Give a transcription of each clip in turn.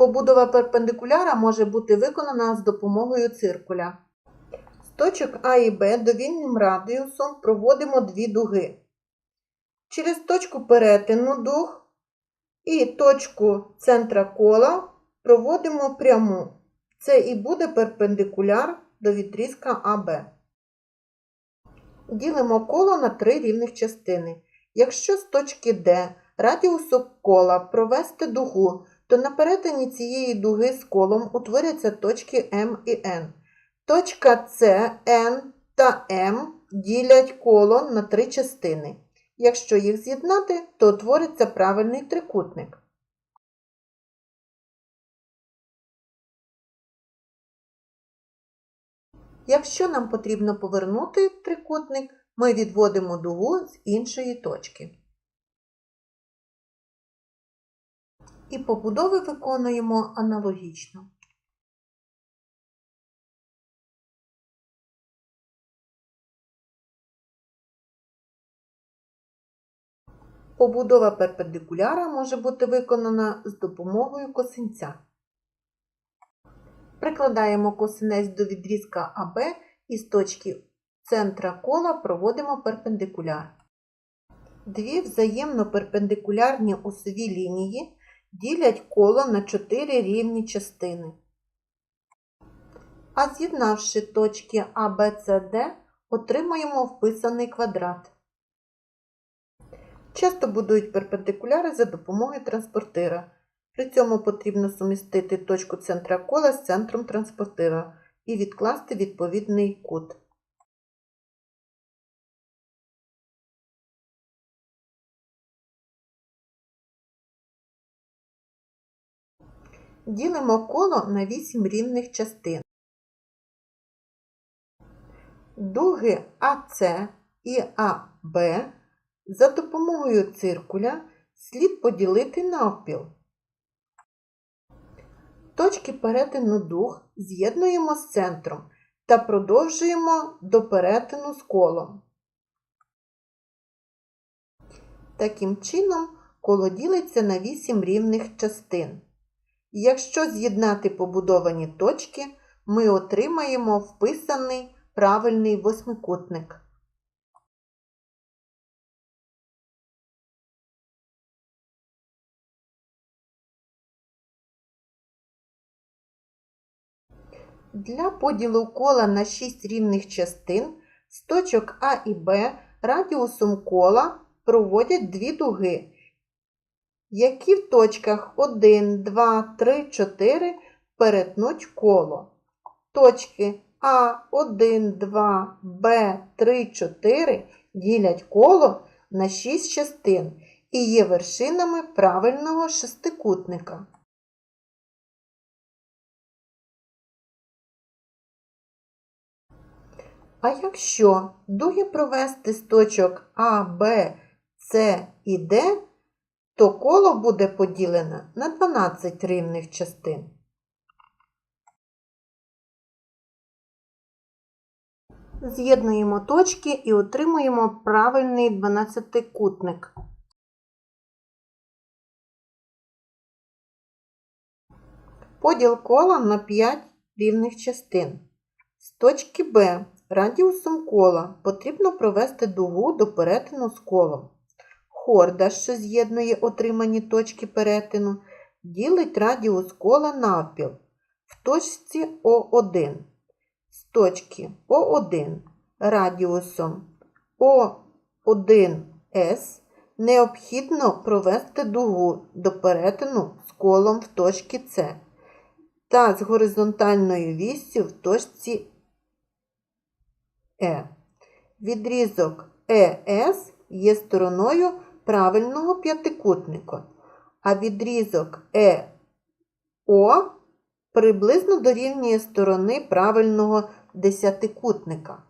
Побудова перпендикуляра може бути виконана з допомогою циркуля. З точок А і Б довільним радіусом проводимо дві дуги. Через точку перетину дуг і точку центра кола проводимо пряму. Це і буде перпендикуляр до відрізка АБ. Ділимо коло на три рівних частини. Якщо з точки D радіусу кола провести дугу, то на перетині цієї дуги з колом утворяться точки М і N. Точка С, N та М ділять коло на три частини. Якщо їх з'єднати, то утвориться правильний трикутник. Якщо нам потрібно повернути трикутник, ми відводимо дугу з іншої точки. І побудови виконуємо аналогічно. Побудова перпендикуляра може бути виконана з допомогою косинця. Прикладаємо косинець до відрізка АБ і з точки центра кола проводимо перпендикуляр. Дві взаємно перпендикулярні осові лінії ділять коло на чотири рівні частини. А з'єднавши точки А, Б, С, Д, отримаємо вписаний квадрат. Часто будують перпендикуляри за допомогою транспортира. При цьому потрібно сумістити точку центра кола з центром транспортира і відкласти відповідний кут. Ділимо коло на 8 рівних частин. Дуги АС і АБ за допомогою циркуля слід поділити навпіл. Точки перетину дуг з'єднуємо з центром та продовжуємо до перетину з колом. Таким чином, коло ділиться на 8 рівних частин. Якщо з'єднати побудовані точки, ми отримаємо вписаний правильний восьмикутник. Для поділу кола на 6 рівних частин з точок А і Б радіусом кола проводять дві дуги, які в точках 1, 2, 3, 4 перетнуть коло. Точки А, 1, 2, Б, 3, 4 ділять коло на 6 частин і є вершинами правильного шестикутника. А якщо дуги провести з точок А, Б, С і Д, то коло буде поділене на 12 рівних частин. З'єднуємо точки і отримуємо правильний 12-кутник. Поділ кола на 5 рівних частин. З точки Б радіусом кола потрібно провести дугу до перетину з колом. Хорда, що з'єднує отримані точки перетину, ділить радіус кола навпіл в точці О1. З точки О1 радіусом О1С необхідно провести дугу до перетину з колом в точці С та з горизонтальною віссю в точці Е. Відрізок ЕС є стороною правильного п'ятикутника, а відрізок ЕО приблизно дорівнює сторони правильного десятикутника.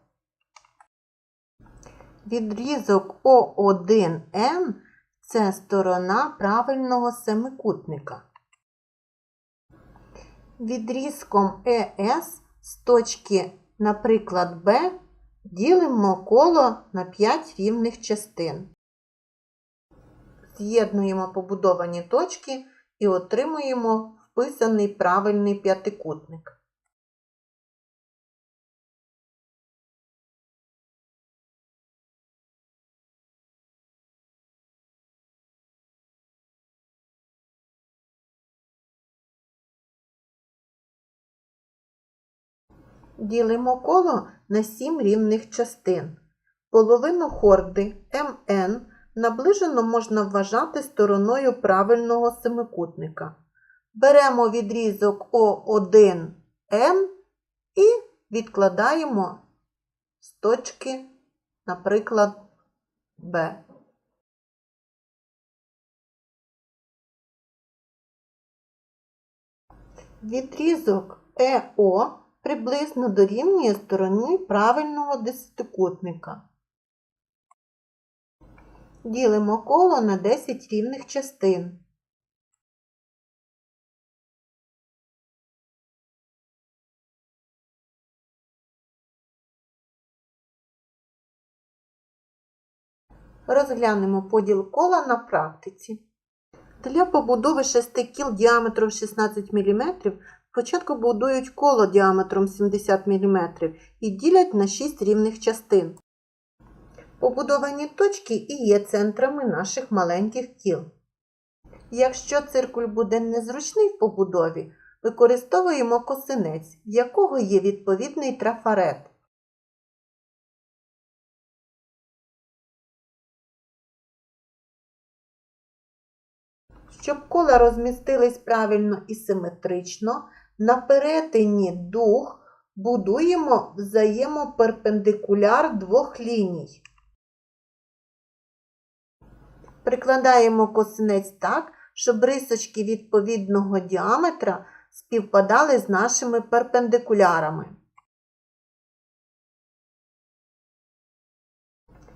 Відрізок О1Н це сторона правильного семикутника. Відрізком ЕС з точки, наприклад, Б ділимо коло на 5 рівних частин. З'єднуємо побудовані точки і отримуємо вписаний правильний п'ятикутник. Ділимо коло на 7 рівних частин. Половину хорди МН наближено можна вважати стороною правильного семикутника. Беремо відрізок О1Н і відкладаємо з точки, наприклад, Б. Відрізок ЕО приблизно дорівнює стороні правильного десятикутника. Ділимо коло на 10 рівних частин. Розглянемо поділ кола на практиці. Для побудови 6 кіл діаметром 16 мм спочатку будують коло діаметром 70 мм і ділять на 6 рівних частин. Побудовані точки і є центрами наших маленьких кіл. Якщо циркуль буде незручний в побудові, використовуємо косинець, в якого є відповідний трафарет. Щоб кола розмістились правильно і симетрично, на перетині дуг будуємо взаємоперпендикуляр двох ліній. Прикладаємо косинець так, щоб рисочки відповідного діаметра співпадали з нашими перпендикулярами.